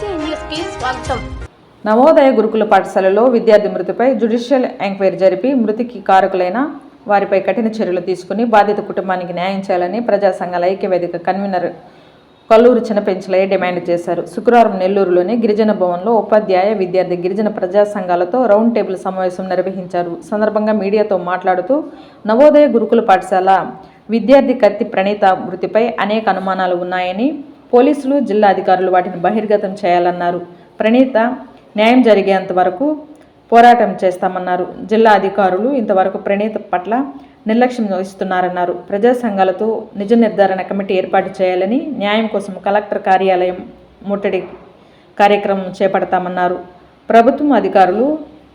స్వాగతం. నవోదయ గురుకుల పాఠశాలలో విద్యార్థి మృతిపై జ్యుడిషియల్ ఎంక్వైరీ జరిపి మృతికి కారకులైన వారిపై కఠిన చర్యలు తీసుకుని బాధిత కుటుంబానికి న్యాయం చేయాలని ప్రజా సంఘాల ఐక్యవేదిక కన్వీనర్ కల్లూరు చిన్నపెంచలయ్య డిమాండ్ చేశారు. శుక్రవారం నెల్లూరులోని గిరిజన భవన్లో ఉపాధ్యాయ విద్యార్థి గిరిజన ప్రజా సంఘాలతో రౌండ్ టేబుల్ సమావేశం నిర్వహించారు. సందర్భంగా మీడియాతో మాట్లాడుతూ నవోదయ గురుకుల పాఠశాల విద్యార్థి కత్తి ప్రణీత మృతిపై అనేక అనుమానాలు ఉన్నాయని పోలీసులు జిల్లా అధికారులు వాటిని బహిర్గతం చేయాలన్నారు. ప్రణీత న్యాయం జరిగేంత వరకు పోరాటం చేస్తామన్నారు. జిల్లా అధికారులు ఇంతవరకు ప్రణీత పట్ల నిర్లక్ష్యం వహిస్తున్నారన్నారు. ప్రజా సంఘాలతో నిజ నిర్ధారణ కమిటీ ఏర్పాటు చేయాలని న్యాయం కోసం కలెక్టర్ కార్యాలయం ముట్టడి కార్యక్రమం చేపడతామన్నారు. ప్రభుత్వం అధికారులు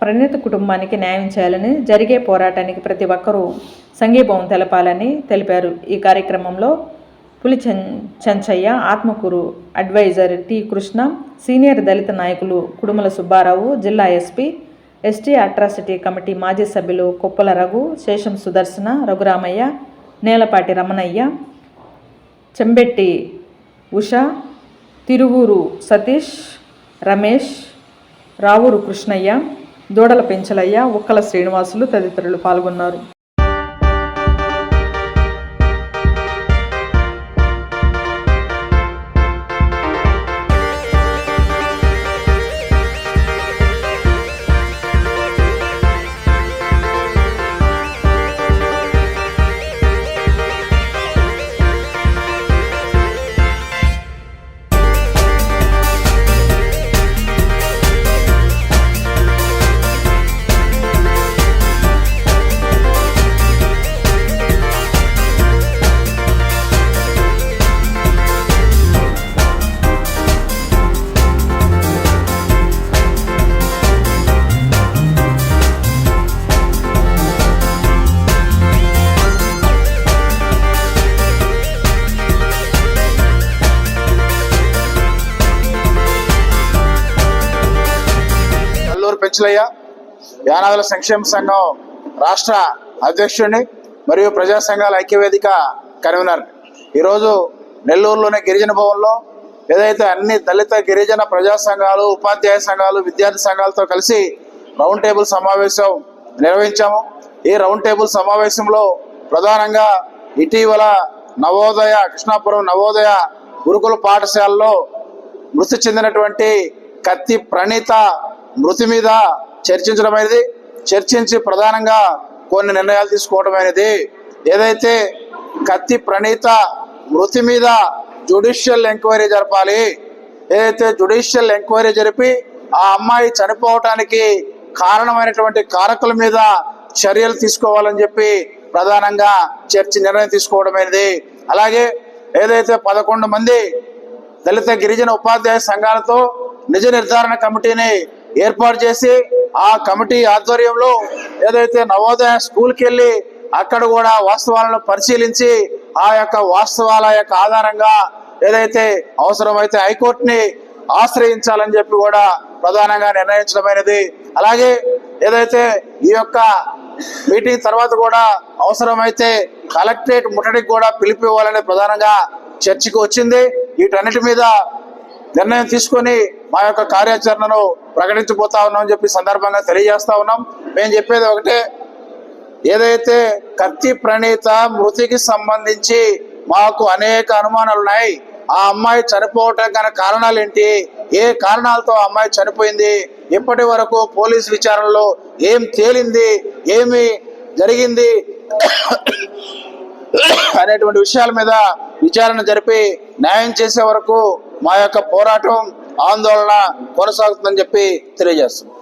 ప్రణీత కుటుంబానికి న్యాయం చేయాలని జరిగే పోరాటానికి ప్రతి ఒక్కరూ సంఘీభావం తెలపాలని తెలిపారు. ఈ కార్యక్రమంలో పులి చెం Chenchaiah Atmakur advisor T Krishna senior దళిత నాయకులు కుడుమల సుబ్బారావు జిల్లా ఎస్పీ ఎస్టీ అట్రాసిటీ కమిటీ మాజీ సభ్యులు కొప్పల రఘు శేషం సుదర్శన రఘురామయ్య నేలపాటి రమణయ్య చెంబెట్టి ఉష తిరువూరు సతీష్ రమేష్ రావూరు కృష్ణయ్య దూడల పెంచలయ్య ఉక్కల శ్రీనివాసులు తదితరులు పాల్గొన్నారు. కల్లూరు యానాదుల సంక్షేమ సంఘం రాష్ట్ర అధ్యక్షుడిని మరియు ప్రజా సంఘాల ఐక్యవేదిక కన్వీనర్ ఈరోజు నెల్లూరులోని గిరిజన భవన్లో ఏదైతే అన్ని దళిత గిరిజన ప్రజా సంఘాలు ఉపాధ్యాయ సంఘాలు విద్యార్థి సంఘాలతో కలిసి రౌండ్ టేబుల్ సమావేశం నిర్వహించాము. ఈ రౌండ్ టేబుల్ సమావేశంలో ప్రధానంగా ఇటీవల నవోదయ కృష్ణాపురం నవోదయ గురుకుల పాఠశాలలో మృతి చెందినటువంటి కత్తి ప్రణీత మృతి మీద చర్చించడం అనేది చర్చించి ప్రధానంగా కొన్ని నిర్ణయాలు తీసుకోవడం అనేది. ఏదైతే కత్తి ప్రణీత మృతి మీద జుడిషియల్ ఎంక్వైరీ జరపాలి ఏదైతే జుడిషియల్ ఎంక్వైరీ జరిపి ఆ అమ్మాయి చనిపోవటానికి కారణమైనటువంటి కారకుల మీద చర్యలు తీసుకోవాలని చెప్పి ప్రధానంగా చర్చి నిర్ణయం తీసుకోవడం అనేది. అలాగే ఏదైతే పదకొండు మంది దళిత గిరిజన ఉపాధ్యాయ సంఘాలతో నిజ నిర్ధారణ కమిటీని ఏర్పాటు చేసి ఆ కమిటీ ఆధ్వర్యంలో ఏదైతే నవోదయ స్కూల్కి వెళ్ళి అక్కడ కూడా వాస్తవాలను పరిశీలించి ఆ యొక్క వాస్తవాల యొక్క ఆధారంగా ఏదైతే అవసరమైతే హైకోర్టుని ఆశ్రయించాలని చెప్పి కూడా ప్రధానంగా నిర్ణయించడమైనది. అలాగే ఏదైతే ఈ యొక్క మీటింగ్ తర్వాత కూడా అవసరమైతే కలెక్టరేట్ ముట్టడికి కూడా పిలిపివ్వాలని ప్రధానంగా చర్చకు వచ్చింది. వీటన్నిటి మీద నిర్ణయం తీసుకొని మా యొక్క కార్యాచరణను ప్రకటించబోతా అని చెప్పి సందర్భంగా తెలియజేస్తా ఉన్నాం. మేము చెప్పేది ఒకటే ఏదైతే కత్తి ప్రణీత మృతికి సంబంధించి మాకు అనేక అనుమానాలు ఉన్నాయి ఆ అమ్మాయి చనిపోవటం గల కారణాలు ఏంటి ఏ కారణాలతో ఆ అమ్మాయి చనిపోయింది ఇప్పటి వరకు పోలీస్ విచారణలో ఏం తేలింది ఏమి జరిగింది అనేటువంటి విషయాల మీద విచారణ జరిపి న్యాయం చేసే వరకు మా యొక్క పోరాటం ఆందోళన కొనసాగుతుందని చెప్పి తెలియజేస్తున్నాం.